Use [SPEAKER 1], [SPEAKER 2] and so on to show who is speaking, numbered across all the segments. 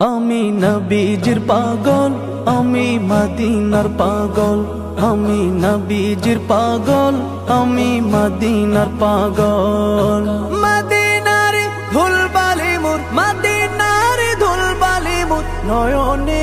[SPEAKER 1] আমি নবীজির পাগল, আমি মদিনার পাগল। আমি নবীজির পাগল, আমি মদিনার পাগল। মাদিনারে ধুলবালি মুর মাদিনারে ধুলবালি মুর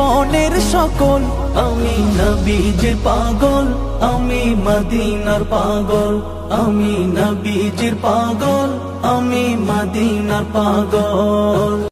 [SPEAKER 1] জীবনের সকল। আমি নবীজির পাগল আমি মদিনার পাগল। আমি নবীজির পাগল আমি মদিনার পাগল।